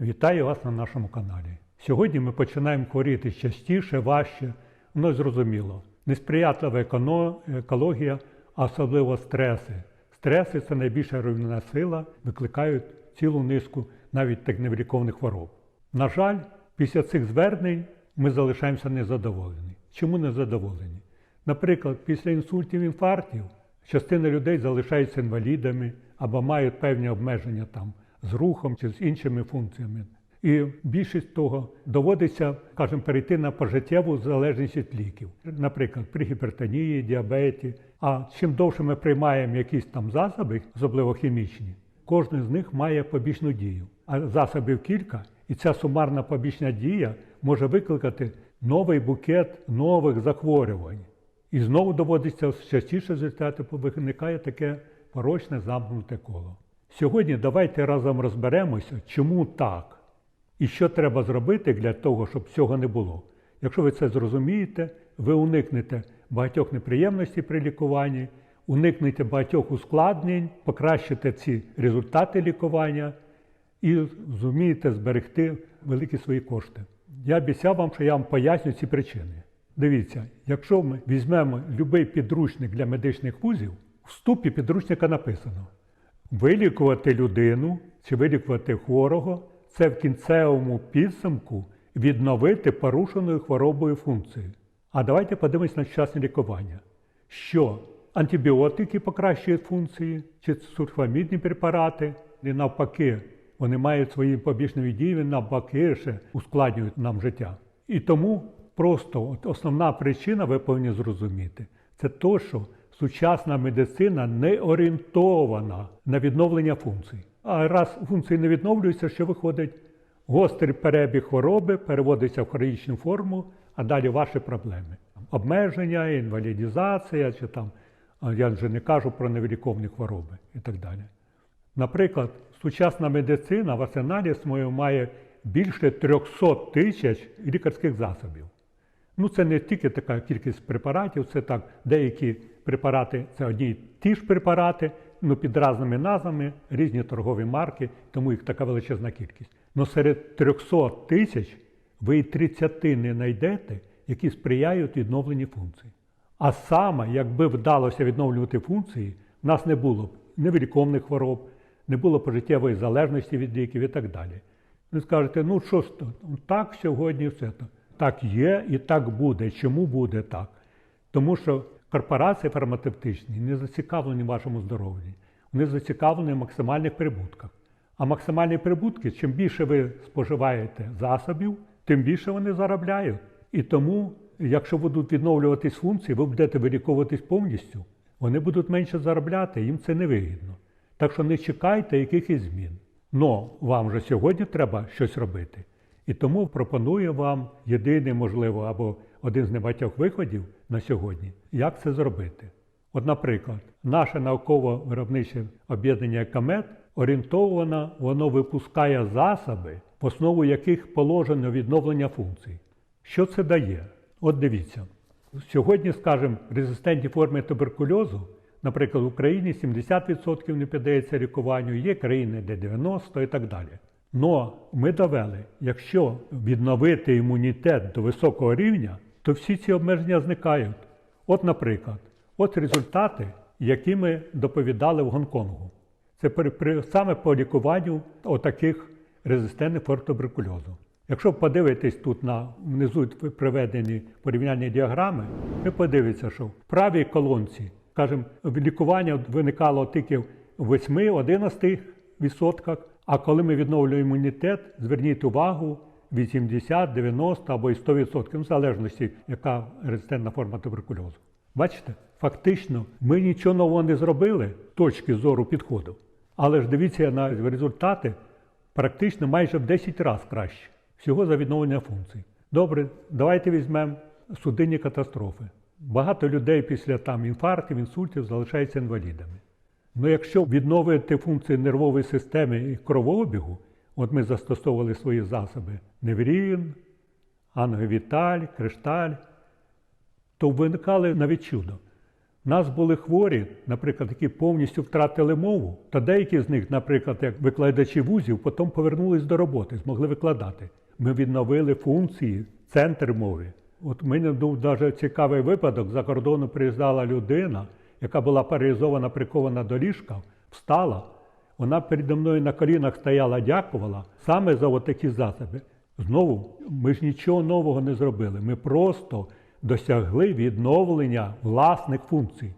Вітаю вас на нашому каналі. Сьогодні ми починаємо хворіти частіше, важче, воно зрозуміло. Несприятлива екологія, а особливо стреси. Стреси це найбільша руйнівна сила, викликають цілу низку навіть так невиліковних хвороб. На жаль, після цих звернень ми залишаємося незадоволені. Чому незадоволені? Наприклад, після інсультів, інфарктів частина людей залишаються інвалідами або мають певні обмеження там з рухом чи з іншими функціями. І більшість того доводиться, скажімо, перейти на пожиттєву залежність від ліків, наприклад, при гіпертонії, діабеті. А чим довше ми приймаємо якісь там засоби, особливо хімічні, кожен з них має побічну дію. А засобів кілька, і ця сумарна побічна дія може викликати новий букет нових захворювань. І знову доводиться частіше результати, виникає таке порочне замкнуте коло. Сьогодні давайте разом розберемося, чому так, і що треба зробити для того, щоб цього не було. Якщо ви це зрозумієте, ви уникнете багатьох неприємностей при лікуванні, уникнете багатьох ускладнень, покращите ці результати лікування і зумієте зберегти великі свої кошти. Я обіцяв вам, що я вам поясню ці причини. Дивіться, якщо ми візьмемо будь-який підручник для медичних вузів, в вступі підручника написано: вилікувати людину чи вилікувати хворого це в кінцевому підсумку відновити порушеною хворобою функцію. А давайте подивимось на сучасне лікування. Що антибіотики покращують функції, чи сульфамідні препарати, і навпаки, вони мають свої побічні дії, навпаки, ще ускладнюють нам життя. І тому просто от основна причина, ви повинні зрозуміти, це то, що сучасна медицина не орієнтована на відновлення функцій. А раз функції не відновлюються, що виходить? Гострий перебіг хвороби переводиться в хронічну форму, а далі ваші проблеми. Обмеження, інвалідізація, чи там, я вже не кажу про невиліковні хвороби і так далі. Наприклад, сучасна медицина в арсеналі своєму має більше 300 тисяч лікарських засобів. Ну, це не тільки така кількість препаратів, це так, деякі препарати це одні й ті ж препарати, ну під різними назвами, різні торгові марки, тому їх така величезна кількість. Но серед 300 тисяч ви і 30 не знайдете, які сприяють відновленню функцій. А саме, якби вдалося відновлювати функції, в нас не було б невиліковних хвороб, не було пожиттєвої залежності від ліків і так далі. Ви скажете, ну що ж то, ну, так сьогодні все то. Так є і так буде. Чому буде так? Тому що корпорації фармацевтичні не зацікавлені вашому здоров'ї, вони зацікавлені в максимальних прибутках. А максимальні прибутки, чим більше ви споживаєте засобів, тим більше вони заробляють. І тому, якщо будуть відновлюватись функції, ви будете виліковуватись повністю, вони будуть менше заробляти, їм це не вигідно. Так що не чекайте якихось змін. Но вам же сьогодні треба щось робити. І тому пропоную вам єдиний, можливо, або один з небагатьох виходів на сьогодні, як це зробити. От, наприклад, наше науково-виробниче об'єднання КАМЕТ орієнтовано, воно випускає засоби, в основу яких положено відновлення функцій. Що це дає? От дивіться. Сьогодні, скажімо, резистентні форми туберкульозу, наприклад, в Україні 70% не піддається лікуванню, є країни, де 90% і так далі. Но ми довели, якщо відновити імунітет до високого рівня, то всі ці обмеження зникають. От, наприклад, от результати, які ми доповідали в Гонконгу. Це при, при, саме по лікуванню отаких резистентних форм туберкульозу. Якщо подивитись тут на внизу приведені порівняння діаграми, ви подивитеся, що в правій колонці, скажімо, лікування виникало тільки в 8-11%, а коли ми відновлюємо імунітет, зверніть увагу 80, 90 або і 100%, в залежності, яка резистентна форма туберкульозу. Бачите, фактично ми нічого нового не зробили з точки зору підходу. Але ж дивіться на результати практично майже в 10 разів краще. Всього за відновлення функцій. Добре, давайте візьмемо судинні катастрофи. Багато людей після там інфарктів, інсультів залишаються інвалідами. Ну, якщо відновити функції нервової системи і кровообігу, от ми застосовували свої засоби Неврін, Ангевіталь, Кришталь, то виникали навіть чудо. У нас були хворі, наприклад, які повністю втратили мову, та деякі з них, наприклад, як викладачі вузів, потім повернулись до роботи, змогли викладати. Ми відновили функції, центр мови. От мене був дуже цікавий випадок. За кордону приїздила людина, яка була паралізована, прикована до ліжка, встала. Вона передо мною на колінах стояла, дякувала саме за такі засоби. Знову, ми ж нічого нового не зробили. Ми просто досягли відновлення власних функцій.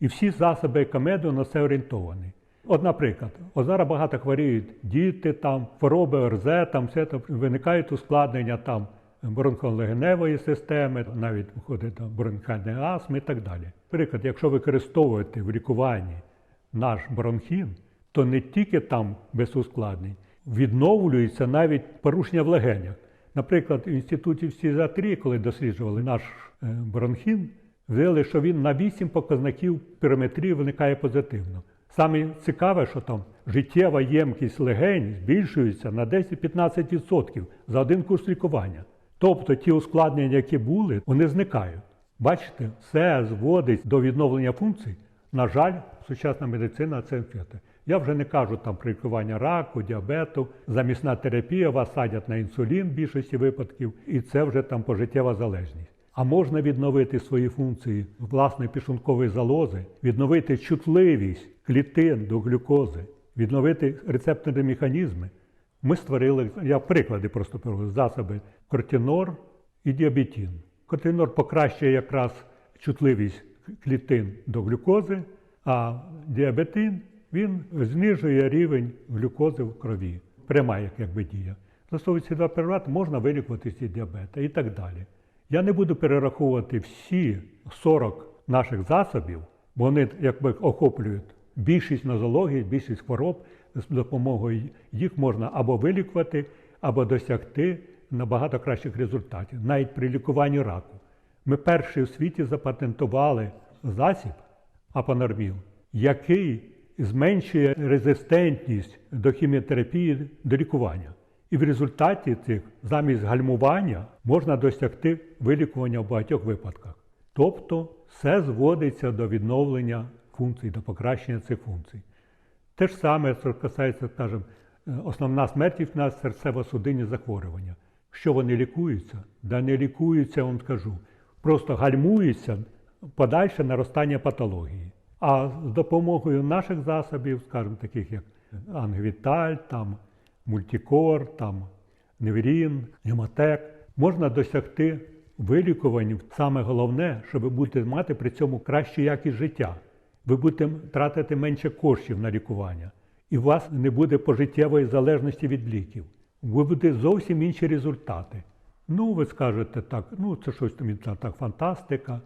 І всі засоби екомеду на це орієнтовані. От, наприклад, от зараз багато хворіють діти, там, хвороби ОРЗ, там все там виникають ускладнення там бронхолегеневої системи, навіть виходить там бронхальної астми і так далі. Наприклад, якщо використовувати в лікуванні наш бронхін, то не тільки там без ускладнень, відновлюється навіть порушення в легенях. Наприклад, в інституті фтизіатрії, коли досліджували наш е, бронхін, виявили, що він на 8 показників пірометрії виникає позитивно. Саме цікаве, що там життєва ємкість легень збільшується на 10-15% за один курс лікування. Тобто ті ускладнення, які були, вони зникають. Бачите, все зводить до відновлення функцій. На жаль, сучасна медицина це вчити. Я вже не кажу там про лікування раку, діабету, замісна терапія, вас садять на інсулін в більшості випадків, і це вже там пожиттєва залежність. А можна відновити свої функції власної пішункової залози, відновити чутливість клітин до глюкози, відновити рецепторні механізми. Ми створили, я приклади просто привожу, засоби кортинор і діабетин. Кортинор покращує якраз чутливість клітин до глюкози, а діабетин він знижує рівень глюкози в крові. Пряма як якби дія. Застосовуючи два препарати, можна вилікувати ці діабети і так далі. Я не буду перераховувати всі 40 наших засобів, бо вони якби охоплюють більшість нозологій, більшість хвороб. З допомогою їх можна або вилікувати, або досягти набагато кращих результатів, навіть при лікуванні раку. Ми перші у світі запатентували засіб апанорміл, який зменшує резистентність до хіміотерапії до лікування. І в результаті цих замість гальмування можна досягти вилікування в багатьох випадках. Тобто все зводиться до відновлення функцій, до покращення цих функцій. Те ж саме, що касається, скажімо, основна смертність в нас серцево-судинні захворювання. Що вони лікуються? Да не лікуються, я вам скажу. Просто гальмується подальше наростання патології. А з допомогою наших засобів, скажімо, таких як Ангвіталь, там, Мультикор, там, Неврін, Гемотек, можна досягти вилікування. Саме головне, щоб ви будете мати при цьому кращу якість життя. Ви будете тратити менше коштів на лікування, і у вас не буде пожиттєвої залежності від ліків. Ви будете зовсім інші результати. Ну, ви скажете так, ну це щось там так фантастика.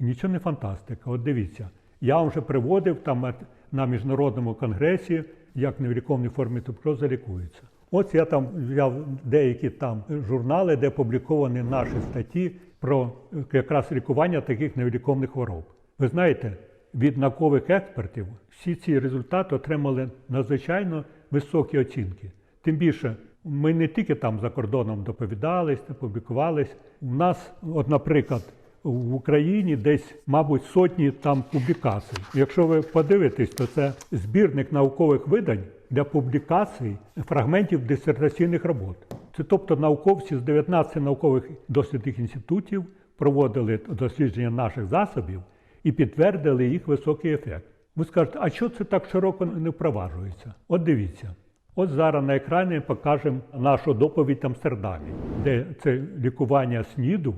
Нічого не фантастика. От дивіться, я вже приводив там на міжнародному конгресі, як невліковні форми туберкульозу лікуються. Ось я там взяв деякі там журнали, де опубліковані наші статті про якраз лікування таких невліковних хвороб. Ви знаєте, від наукових експертів всі ці результати отримали надзвичайно високі оцінки. Тим більше, ми не тільки там за кордоном доповідались, публікувались. У нас, от, наприклад, в Україні десь, мабуть, сотні там публікацій. Якщо ви подивитесь, то це збірник наукових видань для публікацій фрагментів дисертаційних робот. Це тобто науковці з 19 наукових дослідних інститутів проводили дослідження наших засобів і підтвердили їх високий ефект. Ви скажете, а що це так широко не впроваджується? От дивіться. От зараз на екрані покажемо нашу доповідь Амстердамі, де це лікування СНІДу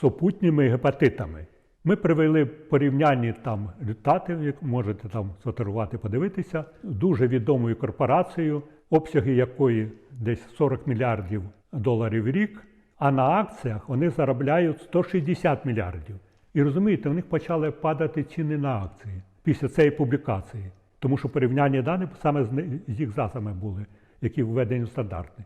супутніми гепатитами. Ми привели порівнянні там результати, як можете там сфотографувати, подивитися, дуже відомою корпорацією, обсяги якої десь 40 мільярдів доларів в рік, а на акціях вони заробляють 160 мільярдів. І розумієте, у них почали падати ціни на акції після цієї публікації, тому що порівняння даних саме з їх засобами були, які введені в стандарти.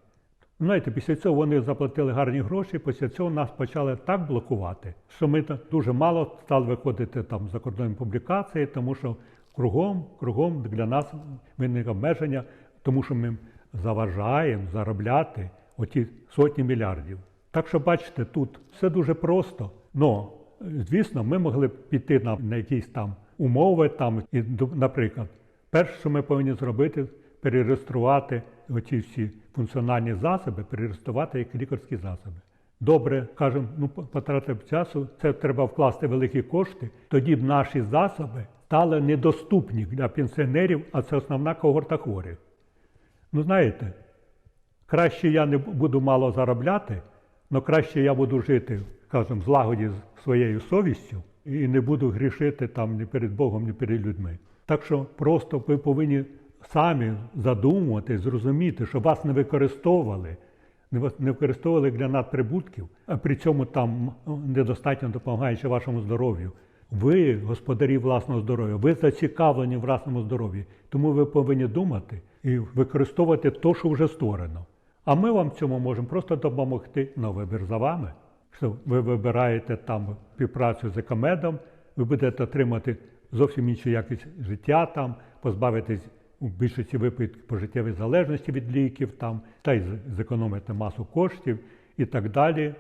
Знаєте, після цього вони заплатили гарні гроші, після цього нас почали так блокувати, що ми дуже мало стали виходити там за кордонні публікації, тому що кругом, кругом для нас виник обмеження, тому що ми заважаємо заробляти оті сотні мільярдів. Так що, бачите, тут все дуже просто. Но звісно, ми могли б піти на, на якісь там умови, там, і, наприклад, перше, що ми повинні зробити, перереєструвати оці всі функціональні засоби, перереєструвати як лікарські засоби. Добре, кажемо, ну по- потратив часу, це треба вкласти великі кошти. Тоді б наші засоби стали недоступні для пенсіонерів, а це основна когорта хворих. Ну, знаєте, краще я не буду мало заробляти, але краще я буду жити, скажімо, в злагоді з своєю совістю і не буду грішити там ні перед Богом, ні перед людьми. Так що просто ви повинні самі задумувати, зрозуміти, що вас не використовували, не не використовували для надприбутків, а при цьому там недостатньо допомагаючи вашому здоров'ю. Ви господарі власного здоров'я, ви зацікавлені в власному здоров'ї, тому ви повинні думати і використовувати те, що вже створено. А ми вам цьому можемо просто допомогти на вибір за вами. Що ви вибираєте там співпрацю з екомедом, ви будете отримати зовсім іншу якість життя там, позбавитись у більшості випадків пожиттєвої залежності від ліків там, та й зекономити масу коштів і так далі.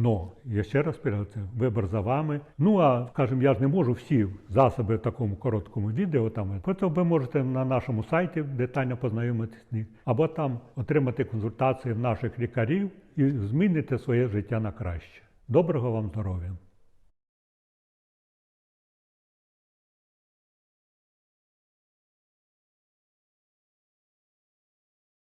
Ну, я ще раз це вибір за вами. Ну а скажімо, я ж не можу всі засоби в такому короткому відео там. Просто ви можете на нашому сайті детально познайомитися з них, або там отримати консультації наших лікарів і змінити своє життя на краще. Доброго вам здоров'я!